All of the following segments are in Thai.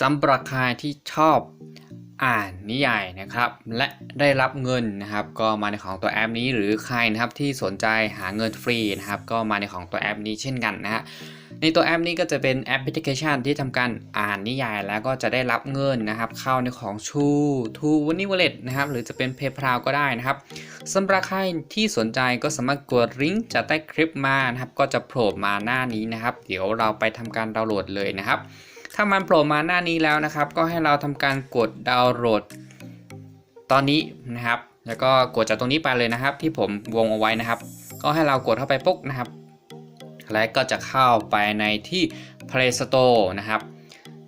สำหรับใครที่ชอบอ่านนิยายนะครับ และได้รับเงินนะครับ ก็มาในของตัวแอปนี้หรือใครนะครับที่สนใจหาเงินฟรีนะครับ ก็มาในของตัวแอปนี้เช่นกันนะฮะในตัวแอปนี้ก็จะเป็นแอปพลิเคชันที่ทำการอ่านนิยายแล้วก็จะได้รับเงินนะครับ เข้าในของชูทูวันนี้วอลเล็ตนะครับ หรือจะเป็นเพย์พาก็ได้นะครับสำหรับใครที่สนใจก็สามารถกดลิงก์จากใต้คลิปมานะครับ ก็จะโผล่มาหน้านี้นะครับ เดี๋ยวเราไปทำการดาวน์โหลดเลยนะครับ ถ้ามันโผล่มาหน้านี้แล้วนะครับ ก็ให้เราทำการกดดาวน์โหลด ตอนนี้นะครับ แล้วก็กดจากตรงนี้ไปเลยนะครับ ที่ผมวงเอาไว้นะครับ ก็ให้เรากดเข้าไปปุ๊บนะครับ และก็จะเข้าไปในที่ Play Store นะครับ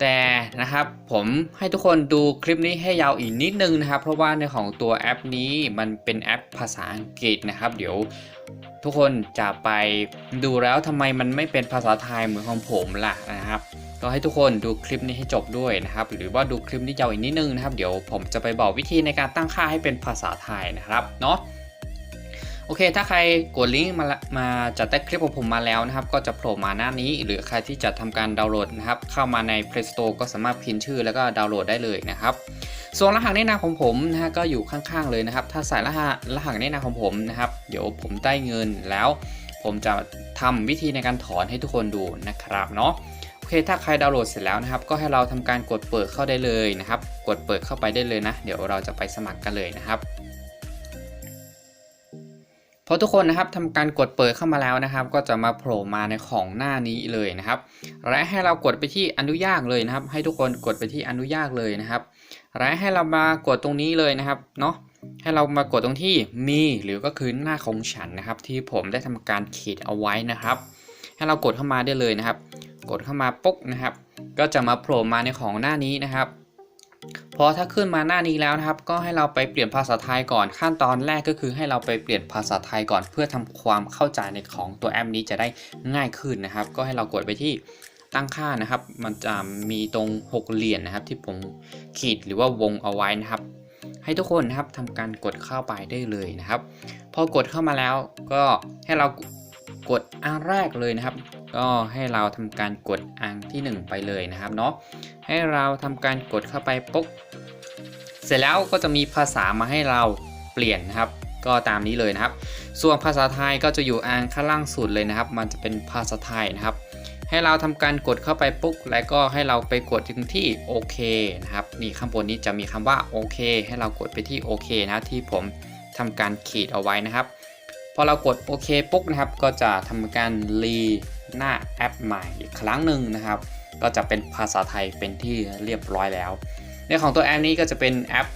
แต่นะครับผมให้ทุกคนดูคลิปนี้ให้ยาวอีกนิดนึงนะครับ เพราะว่าในของตัวแอปนี้มันเป็นแอปภาษาอังกฤษนะครับ เดี๋ยวทุกคนจะไปดูแล้วทำไมมันไม่เป็นภาษาไทยเหมือนของผมล่ะนะครับ ก็ให้ทุกคนดูคลิปนี้ให้จบด้วยนะครับ หรือว่าดูคลิปนี้ยาวอีกนิดนึงนะครับ เดี๋ยวผมจะไปบอกวิธีในการตั้งค่าให้เป็นภาษาไทยนะครับเนาะโอเค ถ้าใครกดลิงก์มามาจากใต้คลิปของผมมาแล้วนะครับ ก็จะโผล่มาหน้านี้ หรือใครที่จะทำการดาวน์โหลดนะครับ เข้ามาใน Play Store ก็สามารถพิมพ์ชื่อแล้วก็ดาวน์โหลดได้เลยนะครับส่วนรหัสแนะนำของผมนะฮะก็อยู่ข้างๆเลยนะครับ ถ้าใส่รหัสรหัสแนะนำของผมนะครับ เดี๋ยวผมได้เงินแล้ว ผมจะทำวิธีในการถอนให้ทุกคนดูนะครับเนาะ ถ้าใครดาวน์โหลดเสร็จแล้วนะครับ ก็ให้เราทำการกดเปิดเข้าได้เลยนะครับ กดเปิดเข้าไปได้เลยนะ เดี๋ยวเราจะไปสมัครกันเลยนะครับพอทุกคนนะครับทำการกดเปิดเข้ามาแล้วนะครับ ก็จะมาโผล่มาในของหน้านี้เลยนะครับ และให้เรากดไปที่อนุญาตเลยนะครับ ให้ทุกคนกดไปที่อนุญาตเลยนะครับ และให้เรามากดตรงนี้เลยนะครับเนาะให้เรามากดตรงที่มีหรือก็คือหน้าของฉันนะครับ ที่ผมได้ทำการขีดเอาไว้นะครับ ให้เรากดเข้ามาได้เลยนะครับ กดเข้ามาปุ๊บนะครับ ก็จะมาโผล่มาในของหน้านี้นะครับ พอถ้าขึ้นมาหน้านี้แล้วนะครับ ก็ให้เราไปเปลี่ยนภาษาไทยก่อนขั้นตอนแรกก็คือให้เราไปเปลี่ยนภาษาไทยก่อน เพื่อทำความเข้าใจในของตัวแอปนี้จะได้ง่ายขึ้นนะครับ ก็ให้เรากดไปที่ตั้งค่านะครับ มันจะมีตรง6เหรียญนะครับ ที่ผมขีดหรือว่าวงเอาไว้นะครับ ให้ทุกคนนะครับทำการกดเข้าไปได้เลยนะครับ พอกดเข้ามาแล้วก็ให้เรากดอันแรกเลยนะครับ ก็ให้เราทำการกดอันที่ 1 ไปเลยนะครับเนาะให้เราทำการกดเข้าไปปุ๊บเสร็จแล้วก็จะมีภาษามาให้เราเปลี่ยนนะครับ ก็ตามนี้เลยนะครับ ส่วนภาษาไทยก็จะอยู่อันข้างล่างสุดเลยนะครับ มันจะเป็นภาษาไทยนะครับให้เราทำการกดเข้าไปปุ๊บแล้วก็ให้เราไปกดถึงที่โอเคนะครับนี่ข้างบนนี้จะมีคำว่าโอเคให้เรากดไปที่โอเคนะที่ผมทำการขีดเอาไว้นะครับพอเรากดโอเคปุ๊บนะครับ ก็จะทำการรี หน้าแอปใหม่อีกครั้งหนึ่งนะครับ ก็จะเป็นภาษาไทยเป็นที่เรียบร้อยแล้ว ในของตัวแอปนี้ก็จะเป็นแอป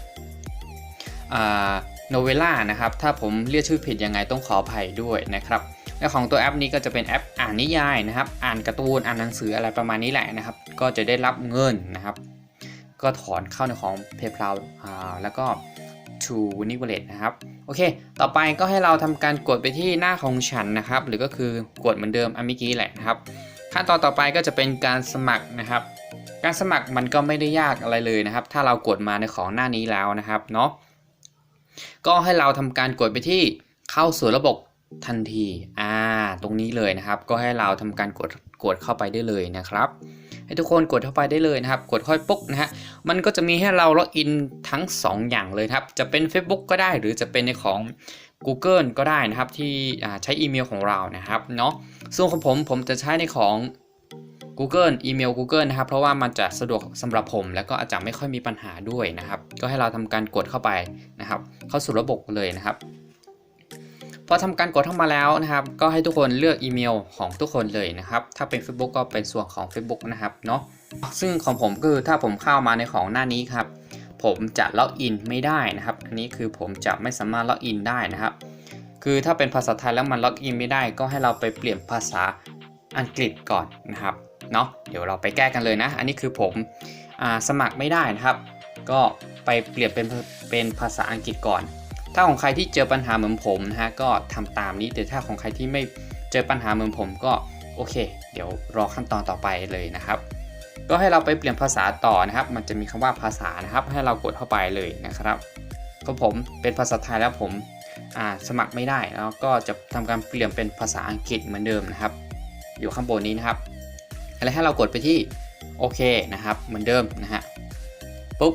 โนเวล่านะครับ ถ้าผมเรียกชื่อผิดยังไงต้องขออภัยด้วยนะครับในของตัวแอปนี้ก็จะเป็นแอปอ่านนิยายนะครับ อ่านการ์ตูน อ่านหนังสืออะไรประมาณนี้แหละนะครับ ก็จะได้รับเงินนะครับ ก็ถอนเข้าในของ PayPal อ่าแล้วก็ To w i n n i Wallet นะครับ โอเค ต่อไปก็ให้เราทำการกดไปที่หน้าของฉันนะครับ หรือก็คือกดเหมือนเดิมอันเมื่อกี้แหละนะครับ ขั้นตอนต่อไปก็จะเป็นการสมัครนะครับ การสมัครมันก็ไม่ได้ยากอะไรเลยนะครับ ถ้าเรากดมาในของหน้านี้แล้วนะครับเนาะ ก็ให้เราทำการกดไปที่เข้าสู่ระบบทันที อ่า ตรงนี้เลยนะครับ ก็ให้เราทำการกดกดเข้าไปได้เลยนะครับ ให้ทุกคนกดเข้าไปได้เลยนะครับ กดค่อยปุ๊กนะฮะ มันก็จะมีให้เราล็อกอินทั้ง 2 อย่างเลยครับ จะเป็น Facebook ก็ได้หรือจะเป็นในของ Google ก็ได้นะครับ ที่ใช้อีเมลของเรานะครับเนาะ ส่วนของผมผมจะใช้ในของ Google อีเมล Google นะครับ เพราะว่ามันจะสะดวกสำหรับผม แล้วก็อาจจะไม่ค่อยมีปัญหาด้วยนะครับ ก็ให้เราทำการกดเข้าไปนะครับ เข้าสู่ระบบเลยนะครับ พอทำการกดเข้ามาแล้วนะครับ ก็ให้ทุกคนเลือกอีเมลของทุกคนเลยนะครับ ถ้าเป็น Facebook ก็เป็นส่วนของ Facebook นะครับเนาะซึ่งของผมก็คือถ้าผมเข้ามาในของหน้านี้ครับ ผมจะล็อกอินไม่ได้นะครับ อันนี้คือผมจะไม่สามารถล็อกอินได้นะครับ คือถ้าเป็นภาษาไทยแล้วมันล็อกอินไม่ได้ ก็ให้เราไปเปลี่ยนภาษาอังกฤษก่อนนะครับเนาะเดี๋ยวเราไปแก้กันเลยนะ อันนี้คือผมสมัครไม่ได้นะครับ ก็ไปเปลี่ยนเป็นเป็นภาษาอังกฤษก่อน ถ้าของใครที่เจอปัญหาเหมือนผมนะฮะก็ทำตามนี้แต่ถ้าของใครที่ไม่เจอปัญหาเหมือนผมก็โอเค เดี๋ยวรอขั้นตอนต่อไปเลยนะครับ ก็ให้เราไปเปลี่ยนภาษาต่อนะครับ มันจะมีคำว่าภาษานะครับ ให้เรากดเข้าไปเลยนะครับก็ผมเป็นภาษาไทยแล้วผมสมัครไม่ได้แล้วก็จะทำการเปลี่ยนเป็นภาษาอังกฤษเหมือนเดิมนะครับ อยู่ข้างบนนี้นะครับแล้วให้เรากดไปที่โอเคนะครับ เหมือนเดิมนะฮะปุ๊บ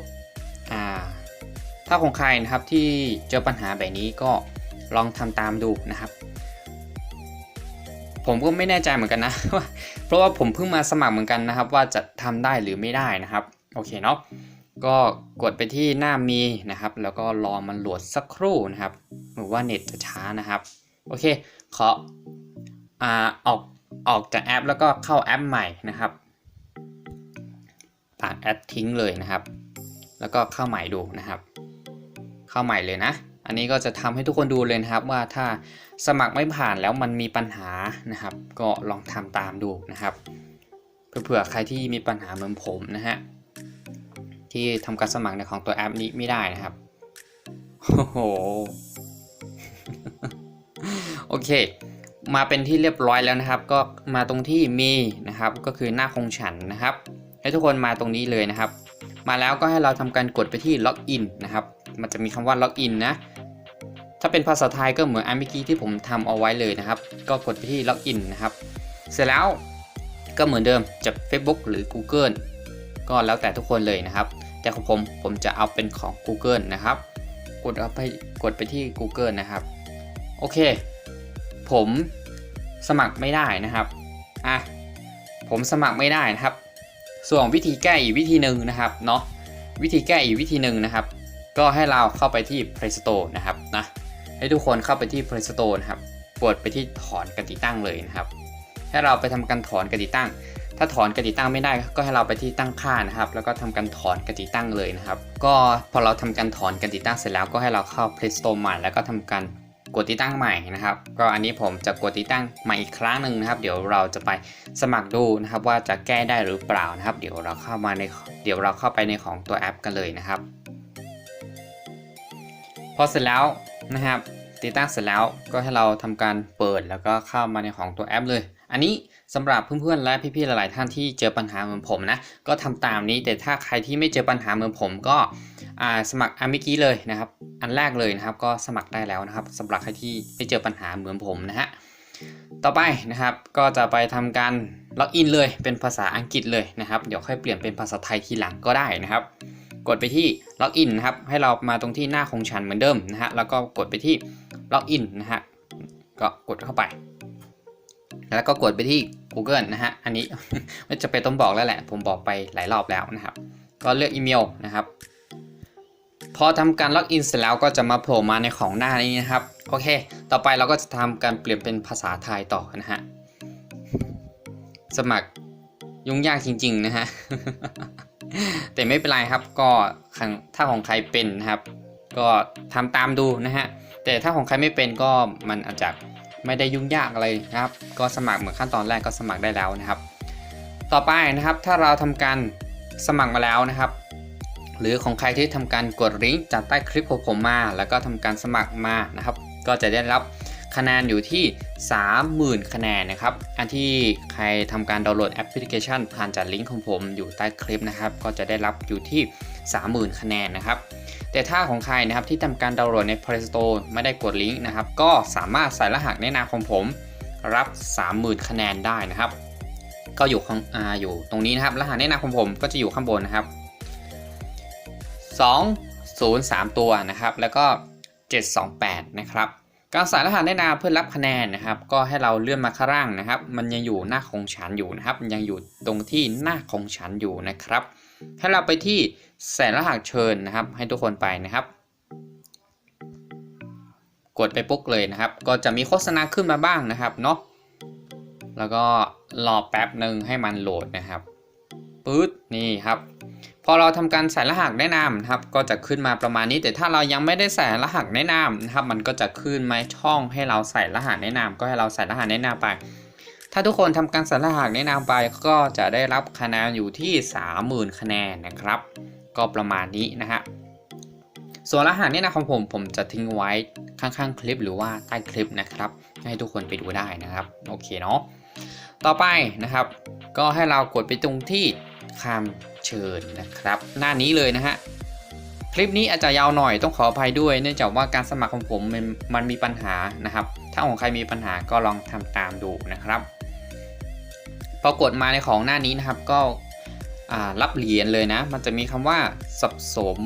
ถ้าของใครนะครับที่เจอปัญหาแบบนี้ก็ลองทำตามดูนะครับ ผมก็ไม่แน่ใจเหมือนกันนะ เพราะว่าผมเพิ่งมาสมัครเหมือนกันนะครับ ว่าจะทำได้หรือไม่ได้นะครับโอเคเนาะก็กดไปที่หน้ามีนะครับ แล้วก็รอมันโหลดสักครู่นะครับหรือว่าเน็ตจะช้านะครับโอเคขออ่าออกออกจากแอป แล้วก็เข้าแอปใหม่นะครับตัดแอปทิ้งเลยนะครับ แล้วก็เข้าใหม่ดูนะครับ เข้าใหม่เลยนะ อันนี้ก็จะทำให้ทุกคนดูเลยนะครับว่าถ้าสมัครไม่ผ่านแล้วมันมีปัญหานะครับ ก็ลองทำตามดูนะครับเผื่อใครที่มีปัญหาเหมือนผมนะฮะที่ทำการสมัครในของตัวแอปนี้ไม่ได้นะครับโอ้โหโอเค มาเป็นที่เรียบร้อยแล้วนะครับ ก็มาตรงที่มีนะครับ ก็คือหน้าคงฉันนะครับ ให้ทุกคนมาตรงนี้เลยนะครับ มาแล้วก็ให้เราทำการกดไปที่ล็อกอินนะครับ มันจะมีคำว่าล็อกอินนะ ถ้าเป็นภาษาไทยก็เหมือนอันเมื่อกี้ที่ผมทำเอาไว้เลยนะครับ ก็กดไปที่ล็อกอินนะครับ เสร็จแล้วก็เหมือนเดิมจะ Facebook หรือ Google ก็แล้วแต่ทุกคนเลยนะครับ แต่ของผมผมจะเอาเป็นของ Google นะครับ กดเอาไปกดไปที่ Google นะครับ โอเค ผมสมัครไม่ได้นะครับอะผมสมัครไม่ได้นะครับ ส่วนวิธีแก้อีกวิธีหนึ่งนะครับเนาะวิธีแก้อีกวิธีหนึ่งนะครับ ก็ให้เราเข้าไปที่ Play Store นะครับนะให้ทุกคนเข้าไปที่ Play Store นะครับกดไปที่ถอนกติตั้งเลยนะครับ ให้เราไปทำการถอนกติตั้ง ถ้าถอนกติตั้งไม่ได้ก็ให้เราไปที่ตั้งค่านะครับ แล้วก็ทำการถอนกติตั้งเลยนะครับ ก็พอเราทำการถอนกติตั้งเสร็จแล้วก็ให้เราเข้า Play Store ใหม่แล้วก็ทำการกดติดตั้งใหม่นะครับ ก็อันนี้ผมจะกดติดตั้งใหม่อีกครั้งหนึ่งนะครับ เดี๋ยวเราจะไปสมัครดูนะครับ ว่าจะแก้ได้หรือเปล่านะครับ เดี๋ยวเราเข้ามาในเดี๋ยวเราเข้าไปในของตัวแอป กันเลยนะครับ พอเสร็จแล้วนะครับติดตั้งเสร็จแล้วก็ให้เราทำการเปิดแล้วก็เข้ามาในของตัวแอปเลย อันนี้สำหรับเพื่อนๆและพี่ๆหลายๆท่านที่เจอปัญหาเหมือนผมนะก็ทำตามนี้แต่ถ้าใครที่ไม่เจอปัญหาเหมือนผมก็สมัครอันเมื่อกี้เลยนะครับ อันแรกเลยนะครับก็สมัครได้แล้วนะครับสำหรับใครที่ไม่เจอปัญหาเหมือนผมนะฮะต่อไปนะครับก็จะไปทำการล็อกอินเลยเป็นภาษาอังกฤษเลยนะครับ เดี๋ยวค่อยเปลี่ยนเป็นภาษาไทยทีหลังก็ได้นะครับ กดไปที่ล็อกอินนะครับ ให้เรามาตรงที่หน้าของฉันเหมือนเดิมนะฮะ แล้วก็กดไปที่ล็อกอินนะฮะ ก็กดเข้าไป แล้วก็กดไปที่ Google นะฮะ อันนี้ไม่จะไปต้องบอกแล้วแหละ ผมบอกไปหลายรอบแล้วนะครับ ก็เลือกอีเมลนะครับ พอทำการล็อกอินเสร็จแล้วก็จะมาโผล่มาในของหน้านี้นะครับ โอเค ต่อไปเราก็จะทำการเปลี่ยนเป็นภาษาไทยต่อนะฮะ สมัครยุ่งยากจริง ๆ นะฮะ แต่ไม่เป็นไรครับก็ถ้าของใครเป็นนะครับ ก็ทำตามดูนะฮะแต่ถ้าของใครไม่เป็นก็มันอาจจะไม่ได้ยุ่งยากอะไรนะครับ ก็สมัครเหมือนขั้นตอนแรกก็สมัครได้แล้วนะครับ ต่อไปนะครับถ้าเราทำการสมัครมาแล้วนะครับ หรือของใครที่ทำการกดลิงก์จากใต้คลิปของผมมา แล้วก็ทำการสมัครมานะครับ ก็จะได้รับ คะแนนอยู่ที่ 30,000 คะแนนนะครับ อันที่ใครทำการดาวน์โหลดแอปพลิเคชัน ผ่านจากลิงก์ของผมอยู่ใต้คลิปนะครับ ก็จะได้รับอยู่ที่ 30,000 คะแนนนะครับ แต่ถ้าของใครนะครับที่ทำการดาวน์โหลดใน Play Store ไม่ได้กดลิงก์นะครับ ก็สามารถใส่รหัสในะนามของผมรับ 30,000 คะแนนได้นะครับ ก็อยู่ของอ่าอยู่ตรงนี้นะครับ รหัสในะนามของผมก็จะอยู่ข้างบนนะครับ 2 0 3 ตัวนะครับ แล้วก็ 728 นะครับ การใส่รหัสแนะนำเพื่อรับคะแนนนะครับ ก็ให้เราเลื่อนมาข้างล่างนะครับ มันยังอยู่หน้าของฉันอยู่นะครับยังอยู่ตรงที่หน้าของฉันอยู่นะครับ ให้เราไปที่ใส่รหัสเชิญนะครับ ให้ทุกคนไปนะครับ กดไปปุ๊บเลยนะครับ ก็จะมีโฆษณาขึ้นมาบ้างนะครับเนาะแล้วก็รอแป๊บหนึ่งให้มันโหลดนะครับปื๊ดนี่ครับ พอเราทำการใส่รหัสแนะนำนะครับ ก็จะขึ้นมาประมาณนี้ แต่ถ้าเรายังไม่ได้ใส่รหัสแนะนำนะครับ มันก็จะขึ้นมาช่องให้เราใส่รหัสแนะนำก็ให้เราใส่รหัสแนะนำไป ถ้าทุกคนทำการใส่รหัสแนะนำไป ก็จะได้รับคะแนนอยู่ที่ 30,000 คะแนนนะครับ ก็ประมาณนี้นะฮะส่วนรหัสแนะนำของผมผมจะทิ้งไว้ข้างๆ คลิปหรือว่าใต้คลิปนะครับ ให้ทุกคนไปดูได้นะครับ โอเคเนาะต่อไปนะครับ ก็ให้เรากดไปตรงที่ คำเชิญนะครับ หน้านี้เลยนะฮะคลิปนี้อาจจะยาวหน่อยต้องขออภัยด้วย เนื่องจากว่าการสมัครของผมมันมันมีปัญหานะครับ ถ้าของใครมีปัญหาก็ลองทำตามดูนะครับพอกดมาในของหน้านี้นะครับก็รับเหรียญเลยนะ มันจะมีคำว่าสับสม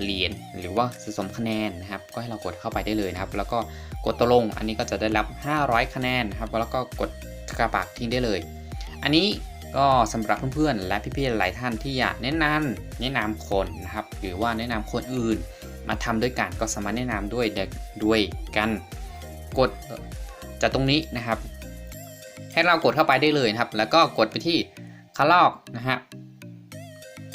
เหรียญหรือว่าสะสมคะแนนนะครับ ก็ให้เรากดเข้าไปได้เลยนะครับ แล้วก็กดตัวลงอันนี้ก็จะได้รับ 500 คะแนนนะครับแล้วก็กดกระปากทิ้งได้เลย อันนี้ ก็สำหรับเพื่อนๆและพี่ๆหลายท่านที่อยากแนะนำแนะนำคนนะครับหรือว่าแนะนำคนอื่น มาทำด้วยกันก็สามารถแนะนำด้วยด้วยกันกดจากตรงนี้นะครับ ให้เรากดเข้าไปได้เลยนะครับ แล้วก็กดไปที่คัลลอกนะฮะ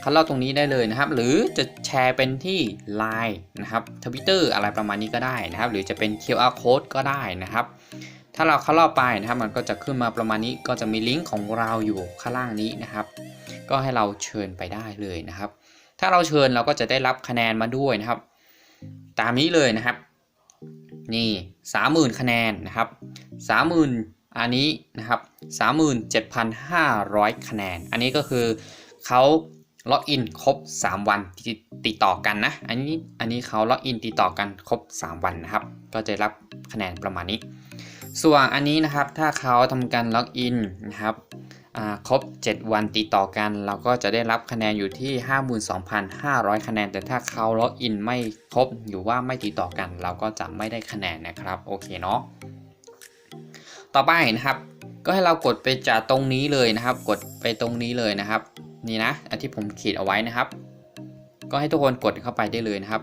คัลลอกตรงนี้ได้เลยนะครับ หรือจะแชร์เป็นที่ Line นะครับทวิตเตอร์อะไรประมาณนี้ก็ได้นะครับ หรือจะเป็น QR code ก็ได้นะครับ ถ้าเราเข้ารอบไปนะครับ มันก็จะขึ้นมาประมาณนี้ก็จะมีลิงก์ของเราอยู่ข้างล่างนี้นะครับ ก็ให้เราเชิญไปได้เลยนะครับ ถ้าเราเชิญเราก็จะได้รับคะแนนมาด้วยนะครับ ตามนี้เลยนะครับ นี่สามหมื่นคะแนนนะครับสามหมื่นอันนี้นะครับสามหมื่นเจ็ดพันห้าร้อยคะแนน อันนี้ก็คือเขาล็อกอินครบ 3 วันติดติดต่อกันนะ อันนี้อันนี้เขาล็อกอินติดต่อกันครบ 3 วันนะครับ ก็จะรับคะแนนประมาณนี้ ส่วนอันนี้นะครับถ้าเขาทำการล็อกอินนะครับครบ 7 วันติดต่อกัน เราก็จะได้รับคะแนนอยู่ที่ 52,500 คะแนน แต่ถ้าเขาล็อกอินไม่ครบหรือว่าไม่ติดต่อกัน เราก็จะไม่ได้คะแนนนะครับโอเคเนาะต่อไปนะครับ ก็ให้เรากดไปจากตรงนี้เลยนะครับ กดไปตรงนี้เลยนะครับ นี่นะอันที่ผมขีดเอาไว้นะครับ ก็ให้ทุกคนกดเข้าไปได้เลยนะครับ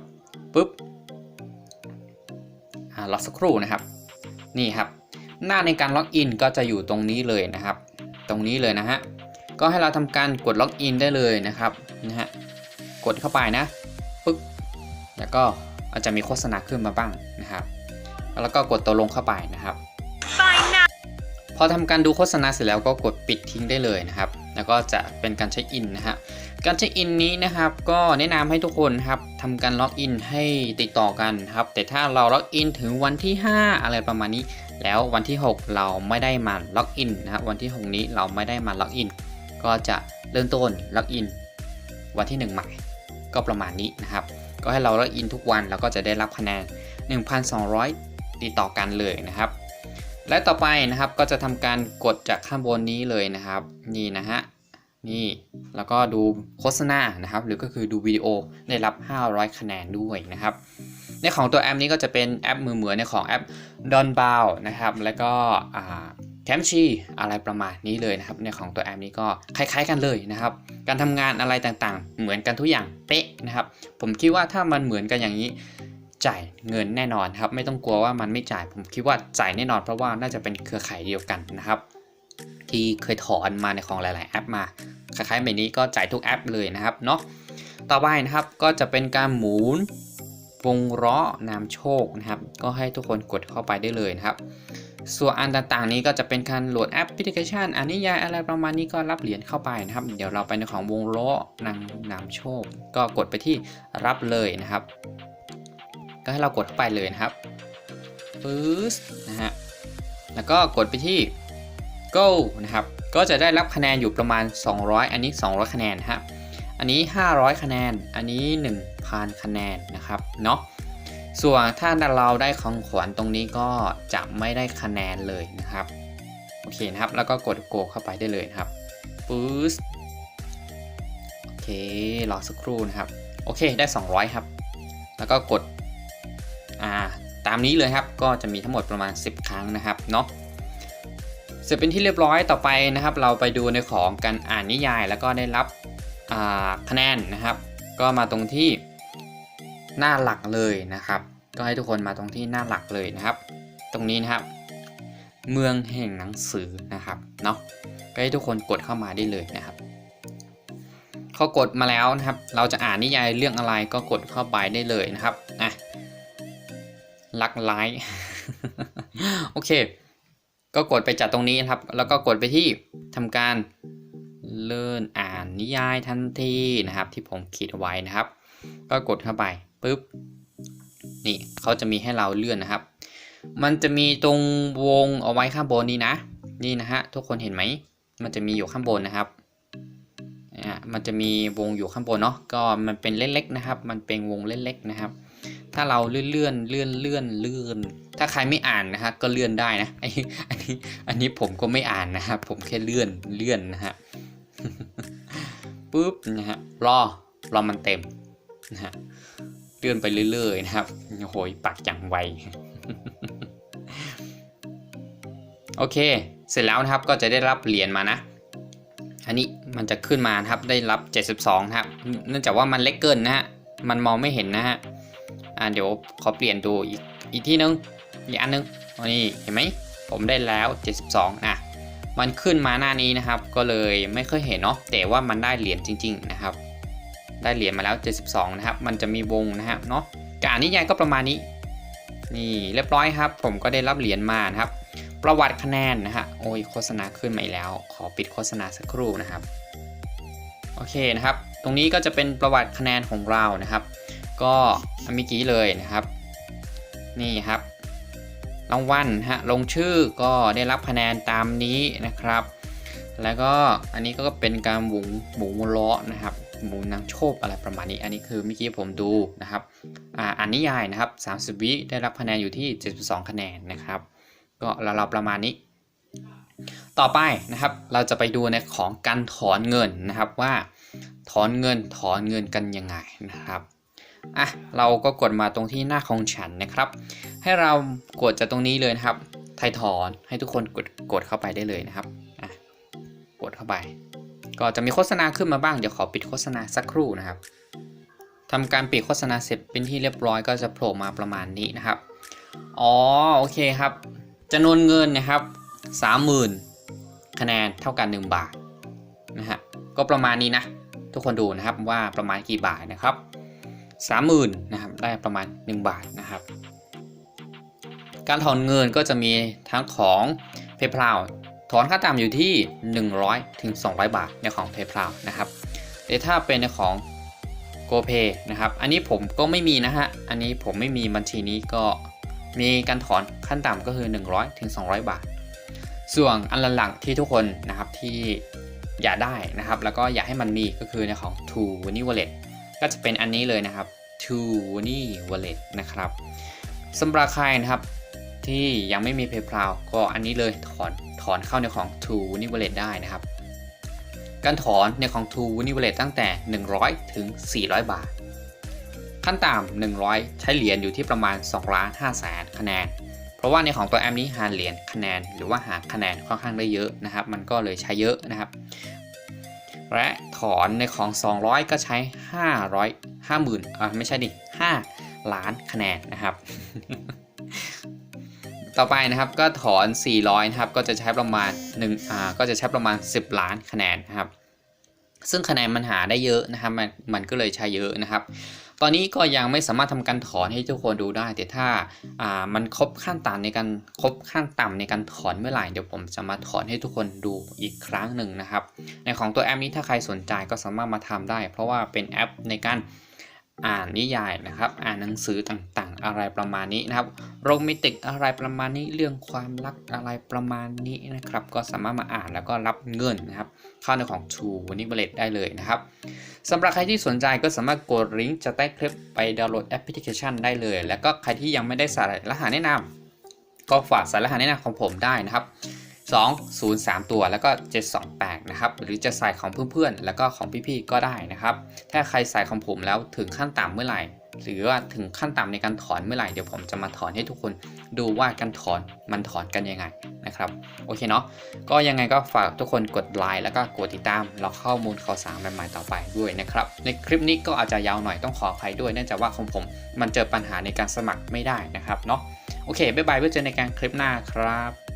ปุ๊บรอสักครู่นะครับ นี่ครับ หน้าในการล็อกอินก็จะอยู่ตรงนี้เลยนะครับ ตรงนี้เลยนะฮะก็ให้เราทำการกดล็อกอินได้เลยนะครับนะฮะกดเข้าไปนะปึ๊บแล้วก็อาจจะมีโฆษณาขึ้นมาบ้างนะครับ แล้วก็กดตัวลงเข้าไปนะครับพอทำการดูโฆษณาเสร็จแล้วก็กดปิดทิ้งได้เลยนะครับ แล้วก็จะเป็นการเช็คอินนะฮะการเช็คอินนี้นะครับ ก็แนะนำให้ทุกคนครับทำการล็อกอินให้ติดต่อกันครับ แต่ถ้าเราล็อกอินถึงวันที่ 5 อะไรประมาณนี้ แล้ววันที่ 6 เราไม่ได้มาล็อกอินนะครับวันที่ 6 นี้เราไม่ได้มาล็อกอินก็จะเริ่มต้นล็อกอินวันที่ 1 ใหม่ ก็ประมาณนี้นะครับ ก็ให้เราล็อกอินทุกวันแล้วก็จะได้รับคะแนน 1,200 ติดต่อกันเลยนะครับ และต่อไปนะครับก็จะทำการกดจากข้างบนนี้เลยนะครับ นี่นะฮะนี่แล้วก็ดูโฆษณานะครับ หรือก็คือดูวิดีโอได้รับ 500 คะแนนด้วยนะครับ ในของตัวแอปนี้ก็จะเป็นแอปมือเหมือนในของแอป d o n b o w นะครับ แล้วก็แคมชีอะไรประมาณนี้เลยนะครับในของตัวแอปนี้ก็คล้ายๆกันเลยนะครับ การทำงานอะไรต่างๆ เหมือนกันทุกอย่างเป๊ะนะครับ ผมคิดว่าถ้ามันเหมือนกันอย่างนี้จ่ายเงินแน่นอนครับ ไม่ต้องกลัวว่ามันไม่จ่าย ผมคิดว่าจ่ายแน่นอนเพราะว่าน่าจะเป็นเครือข่ายเดียวกันนะครับ ที่เคยถอนมาในของหลาย ๆ แอปมา คล้ายๆแบบนี้ก็จ่ายทุกแอปเลยนะครับเนาะต่อไปนะครับก็จะเป็นการหมุน วงล้อนำโชคนะครับ ก็ให้ทุกคนกดเข้าไปได้เลยนะครับ ส่วนอันต่างๆ นี้ก็จะเป็นการโหลดแอปพลิเคชันอันนิยายอะไรประมาณนี้ก็รับเหรียญเข้าไปนะครับ เดี๋ยวเราไปในของวงล้อนำนำโชค ก็กดไปที่รับเลยนะครับ ก็ให้เรากดเข้าไปเลยนะครับปึ๊บนะฮะแล้วก็กดไปที่ go นะครับ ก็จะได้รับคะแนนอยู่ประมาณ 200 อันนี้ 200 คะแนนฮะ อันนี้ 500 คะแนน อันนี้ 1,000 คะแนนนะครับเนาะ ส่วนถ้าเราได้ของขวัญตรงนี้ก็จะไม่ได้คะแนนเลยนะครับ โอเคนะครับ แล้วก็กด go เข้าไปได้เลยครับปึ๊บโอเค รอสักครู่นะครับ โอเค ได้ 200 ครับ แล้วก็กด อ่า ตามนี้เลยครับ ก็จะมีทั้งหมดประมาณ 10 ครั้งนะครับเนาะเสร็จเป็นที่เรียบร้อยต่อไปนะครับ เราไปดูในของการอ่านนิยาย แล้วก็ได้รับ คะแนนนะครับ ก็มาตรงที่หน้าหลักเลยนะครับ ก็ให้ทุกคนมาตรงที่หน้าหลักเลยนะครับ ตรงนี้นะครับ เมืองแห่งหนังสือนะครับเนาะก็ให้ทุกคนกดเข้ามาได้เลยนะครับเขากดมาแล้วนะครับ เราจะอ่านนิยายเรื่องอะไรก็กดเข้าไปได้เลยนะครับอะลักไลค์โอเค ก็กดไปจากตรงนี้นะครับ แล้วก็กดไปที่ทำการ เลื่อนอ่านนิยายทันทีนะครับ ที่ผมขีดเอาไว้นะครับ ก็กดเข้าไปปุ๊บนี่เขาจะมีให้เราเลื่อนนะครับ มันจะมีตรงวงเอาไว้ข้างบนนี้นะ นี่นะฮะทุกคนเห็นไหมมันจะมีอยู่ข้างบนนะครับอ่ามันจะมีวงอยู่ข้างบนเนาะก็มันเป็นเล็กๆนะครับ มันเป็นวงเล็กๆนะครับ ถ้าเราเลื่อนเลื่อนเลื่อนเลื่อนเลื่อนถ้าใครไม่อ่านนะฮะก็เลื่อนได้นะไออันนี้อันนี้ผมก็ไม่อ่านนะครับ ผมแค่เลื่อนเลื่อนนะฮะ ปุ๊บนะฮะรอรอมันเต็มนะฮะเลื่อนไปเรื่อยๆนะครับโอ้โหปักอย่างไวโอเค เสร็จแล้วนะครับก็จะได้รับเหรียญมานะอันนี้มันจะขึ้นมานครับได้รับ 72นะครับเนื่องจากว่ามันเล็กเกินนะฮะมันมองไม่เห็นนะฮะอ่าเดี๋ยวขอเปลี่ยนดูอีกอีกที่นึงอีกอันนึงนนี้เห็นไหมผมได้แล้ว 72นะ มันขึ้นมาหน้านี้นะครับ ก็เลยไม่เคยเห็นเนาะแต่ว่ามันได้เหรียญจริง ๆ นะครับ ได้เหรียญมาแล้ว 72 นะครับ มันจะมีวงนะฮะเนาะการนิยายก็ประมาณนี้ นี่เรียบร้อยครับ ผมก็ได้รับเหรียญมานะครับ ประวัติคะแนนนะฮะโอ้ยโฆษณาขึ้นมาอีกแล้ว ขอปิดโฆษณาสักครู่นะครับโอเคนะครับ ตรงนี้ก็จะเป็นประวัติคะแนนของเรานะครับ ก็เมื่อกี้เลยนะครับ นี่ครับ รางวัลฮะลงชื่อก็ได้รับคะแนนตามนี้นะครับ แล้วก็อันนี้ก็เป็นการหมุนหมุนล้อนะครับหมุนนางโชคอะไรประมาณนี้ อันนี้คือเมื่อกี้ผมดูนะครับอ่าอ่านนิยายนะครับ 30 วิได้รับคะแนนอยู่ที่ 72 คะแนนนะครับ ก็เราประมาณนี้ ต่อไปนะครับเราจะไปดูในของการถอนเงินนะครับว่า ถอนเงินถอนเงินกันยังไงนะครับ อะเราก็กดมาตรงที่หน้าของฉันนะครับ ให้เรากดจากตรงนี้เลยนะครับ ไทยถอนให้ทุกคนกดกดเข้าไปได้เลยนะครับอะกดเข้าไป ก็จะมีโฆษณาขึ้นมาบ้าง เดี๋ยวขอปิดโฆษณาสักครู่นะครับทำการปิดโฆษณาเสร็จเป็นที่เรียบร้อยก็จะโผล่มาประมาณนี้นะครับอ๋อโอเคครับจำนวนเงินนะครับ 30,000 คะแนนเท่ากัน 1 บาทนะฮะก็ประมาณนี้นะ ทุกคนดูนะครับว่าประมาณกี่บาทนะครับ 30,000นะครับได้ประมาณ 1 บาทนะครับ การถอนเงินก็จะมีทั้งของ PayPal ถอนค่าต่ำอยู่ที่ 100ถึง200 บาทในของ PayPal นะครับแต่ถ้าเป็นในของ GoPay นะครับ อันนี้ผมก็ไม่มีนะฮะ อันนี้ผมไม่มีบัญชีนี้ก็มีการถอนขั้นต่ำก็คือ 100ถึง200 บาท ส่วนอันหลังที่ทุกคนนะครับที่อยากได้นะครับ แล้วก็อยากให้มันมีก็คือในของ t o w n y Wallet ก็จะเป็นอันนี้เลยนะครับ t o w n y Wallet นะครับสำหรับใครนะครับที่ยังไม่มี PayPal ก็อันนี้เลยถอนถอนเข้าในของ t o w n y Wallet ได้นะครับ การถอนในของ t o w n y Wallet ตั้งแต่ 100 ถึง 400 บาท ขั้นต่ำ100 ใช้เหรียญอยู่ที่ประมาณ2ล้าน5แสนคะแนนเพราะว่าในของตัวแอปนี้หาเหรียญคะแนนหรือว่าหาคะแนนค่อนข้างได้เยอะนะครับ มันก็เลยใช้เยอะนะครับ และถอนในของ 200 ก็ใช้ 500 50,000อ่าไม่ใช่ดิ 5 ล้านคะแนนนะครับ ต่อไปนะครับก็ถอน 400นะครับก็จะใช้ประมาณ1อ่าก็จะใช้ประมาณ 10 ล้านคะแนนนะครับ ซึ่งคะแนนมันหาได้เยอะนะครับมันมันก็เลยใช้เยอะนะครับ ตอนนี้ก็ยังไม่สามารถทำการถอนให้ทุกคนดูได้ แต่ถ้าอ่ามันครบขั้นต่ำในการครบขั้นต่ำในการถอนเมื่อไหร่เดี๋ยวผมจะมาถอนให้ทุกคนดูอีกครั้งหนึ่งนะครับ ในของตัวแอปนี้ถ้าใครสนใจก็สามารถมาทำได้ เพราะว่าเป็นแอปในการ อ่านนิยายนะครับ อ่านหนังสือต่างๆ อะไรประมาณนี้นะครับ โรแมนติกอะไรประมาณนี้ เรื่องความรักอะไรประมาณนี้นะครับ ก็สามารถมาอ่านแล้วก็รับเงินนะครับ เข้าในของ True วันนี้เบลดได้เลยนะครับสำหรับใครที่สนใจก็สามารถกดลิงก์จะใต้คลิปไปดาวน์โหลดแอปพลิเคชันได้เลย แล้วก็ใครที่ยังไม่ได้ใส่รหัสแนะนำก็ฝากใส่รหัสแนะนำของผมได้นะครับ 2 0 3 ตัวแล้วก็ 728 นะครับ หรือจะใส่ของเพื่อนๆ แล้วก็ของพี่ๆ ก็ได้นะครับ ถ้าใครใส่ของผมแล้วถึงขั้นต่ำเมื่อไหร่ หรือว่าถึงขั้นต่ำในการถอนเมื่อไหร่ เดี๋ยวผมจะมาถอนให้ทุกคนดูว่าการถอนมันถอนกันยังไงนะครับ โอเคเนาะ ก็ยังไงก็ฝากทุกคนกดไลค์แล้วก็กดติดตามเราข้อมูลข่าวสารใหม่ๆต่อไปด้วยนะครับ ในคลิปนี้ก็อาจจะยาวหน่อยต้องขออภัยด้วยเนื่องจากว่าของผมมันเจอปัญหาในการสมัครไม่ได้นะครับเนาะ โอเคบ๊ายบายไว้เจอในการคลิปหน้าครับ